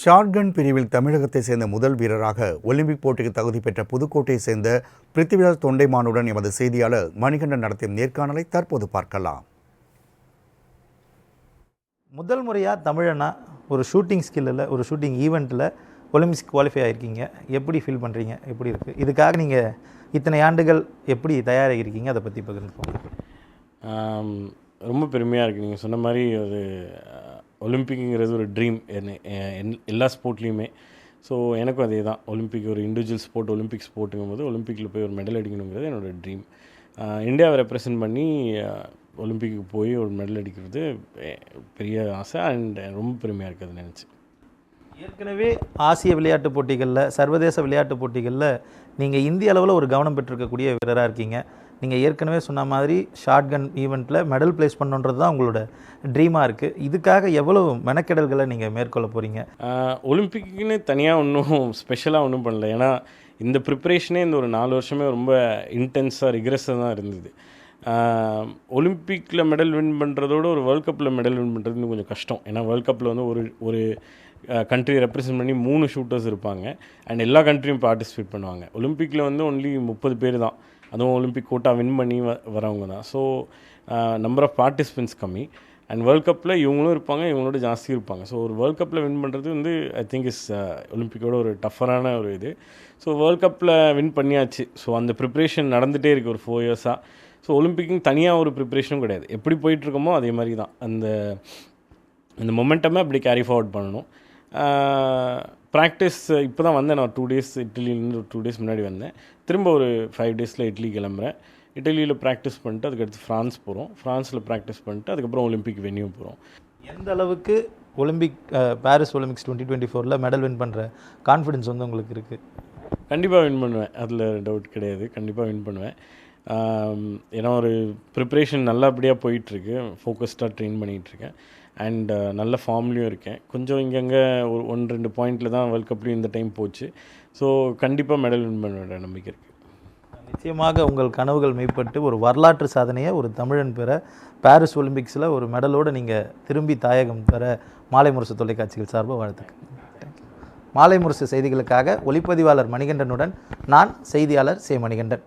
Shotgun பிரிவில் தமிழகத்தை சேர்ந்த முதல் வீரராக ஒலிம்பிக் போட்டிக்கு தகுதி பெற்ற புதுக்கோட்டையை சேர்ந்த பிருத்திவிராஜ் தொண்டைமானுடன் எமது செய்தியாளர் மணிகண்டன் நடத்திய நேர்காணலை தற்போது பார்க்கலாம். முதல் முறையாக தமிழனா ஒரு ஷூட்டிங் ஸ்கில்லில் ஒரு ஷூட்டிங் ஈவெண்ட்டில் ஒலிம்பிக்ஸ் குவாலிஃபை ஆயிருக்கீங்க. எப்படி ஃபீல் பண்ணுறீங்க எப்படி இருக்குது இதுக்காக நீங்கள் இத்தனை ஆண்டுகள் எப்படி தயாராகிருக்கீங்க அதை பற்றி பகிர்ந்துக்கோங்க. ஆம், ரொம்ப பெருமையாக இருக்குது நீங்கள் சொன்ன மாதிரி ஒரு ஒலிம்பிக்குங்கிறது ஒரு ட்ரீம் எல்லா ஸ்போர்ட்லேயுமே ஸோ எனக்கும் அதே தான் ஒலிம்பிக் ஒரு இண்டிவிஜுவல் ஸ்போர்ட் ஒலிம்பிக் ஸ்போர்ட்டுங்கும் போது ஒலிம்பிக்கில் போய் ஒரு மெடல் அடிக்கணுங்கிறது என்னோடய ட்ரீம் இந்தியாவை ரெப்ரசன்ட் பண்ணி ஒலிம்பிக்கு போய் ஒரு மெடல் அடிக்கிறது பெரிய ஆசை. அண்ட் ரொம்ப பெருமையாக இருக்குது நினச்சி. ஏற்கனவே ஆசிய விளையாட்டுப் போட்டிகளில் சர்வதேச விளையாட்டுப் போட்டிகளில் நீங்கள் இந்திய அளவில் ஒரு கவனம் பெற்றிருக்கக்கூடிய வீரராக இருக்கீங்க. நீங்கள் ஏற்கனவே சொன்ன மாதிரி ஷாட்கன் ஈவெண்ட்டில் மெடல் ப்ளேஸ் பண்ணுன்றது தான் உங்களோட ட்ரீமாக இருக்குது இதுக்காக எவ்வளோ மெனக்கெடல்களை நீங்கள் மேற்கொள்ள போகிறீங்க ஒலிம்பிக்குன்னு தனியாக ஒன்றும் ஸ்பெஷலாக ஒன்றும் பண்ணல. ஏன்னா இந்த ப்ரிப்பரேஷனே இந்த ஒரு நாலு வருஷமே ரொம்ப இன்டென்ஸாக ரிக்ரெஸ்ஸாக தான் இருந்தது. ஒலிம்பிக்கில் மெடல் வின் பண்ணுறதோட ஒரு வேர்ல்ட் கப்பில் மெடல் வின் பண்ணுறது கொஞ்சம் கஷ்டம். ஏன்னா வேர்ல்ட் கப்பில் வந்து ஒரு ஒரு கண்ட்ரி ரெப்ரசன்ட் பண்ணி மூணு ஷூட்டர்ஸ் இருப்பாங்க. அண்ட் எல்லா கண்ட்ரியும் பார்ட்டிசிபேட் பண்ணுவாங்க. ஒலிம்பிக்கில் வந்து ஒன்லி முப்பது பேர் தான். அதுவும் ஒலிம்பிக் கோட்டா வின் பண்ணி வ வரவங்க தான். ஸோ நம்பர் ஆஃப் பார்ட்டிசிபென்ட்ஸ் கம்மி. அண்ட் வேர்ல்ட் கப்பில் இவங்களும் இருப்பாங்க இவங்களோட ஜாஸ்தி இருப்பாங்க. ஸோ ஒரு வேர்ல்ட் கப்பில் வின் பண்ணுறது வந்து ஐ திங்க் இஸ் ஒலிம்பிக்கோட ஒரு டஃபரான ஒரு இது. ஸோ வேர்ல்ட் கப்பில் வின் பண்ணியாச்சு. ஸோ அந்த ப்ரிப்ரேஷன் நடந்துகிட்டே இருக்குது ஒரு ஃபோர் இயர்ஸாக ஸோ ஒலிம்பிக்குன்னு தனியாக ஒரு ப்ரிப்ரேஷனும் கிடையாது. எப்படி போயிட்டுருக்கோமோ அதே மாதிரி தான். அந்த இந்த மொமெண்டமே அப்படி கேரி ஃபார்வர்ட் பண்ணணும். ப்ராக்டிஸ் இப்போ தான் வந்தேன். நான் டூ டேஸ் இட்லியிலேருந்து ஒரு டூ டேஸ் முன்னாடி வந்தேன். திரும்ப ஒரு ஃபைவ் டேஸில் இட்லி கிளம்புறேன். இட்டலியில் ப்ராக்டிஸ் பண்ணிட்டு அதுக்கடுத்து ஃப்ரான்ஸ் போகிறோம் ஃப்ரான்ஸில் ப்ராக்டிஸ் பண்ணிட்டு அதுக்கப்புறம் ஒலிம்பிக் வென்யூ போகிறோம் எந்த அளவுக்கு Olympic Paris Olympics twenty twenty ஃபோரில் மெடல் வின் பண்ணுற கான்ஃபிடன்ஸ் வந்து உங்களுக்கு இருக்குது கண்டிப்பாக வின் பண்ணுவேன். அதில் டவுட் கிடையாது. கண்டிப்பாக வின் பண்ணுவேன். ஏன்னா ஒரு ப்ரிப்ரேஷன் நல்லபடியாக போயிட்டுருக்கு ஃபோக்கஸ்டாக ட்ரெயின் பண்ணிகிட்ருக்கேன் அண்ட் uh, நல்ல ஃபார்ம்லேயும் இருக்கேன். கொஞ்சம் இங்கங்கே ஒரு ஒன் ரெண்டு பாயிண்டில் தான் வேர்ல்ட் கப்லேயும் இந்த டைம் போச்சு. ஸோ கண்டிப்பாக மெடல் வின் பண்ண நம்பிக்கை இருக்குது நிச்சயமாக உங்கள் கனவுகள் மெய்ப்பட்டு ஒரு வரலாற்று சாதனையை ஒரு தமிழன் பெற பாரிஸ் ஒலிம்பிக்ஸில் ஒரு மெடலோடு நீங்கள் திரும்பி தாயகம் பெற மாலை முரசு தொலைக்காட்சிகள் சார்பாக வாழ்த்துக்கள். மாலை முரசு செய்திகளுக்காக ஒளிப்பதிவாளர் மணிகண்டனுடன் நான் செய்தியாளர் சே மணிகண்டன்.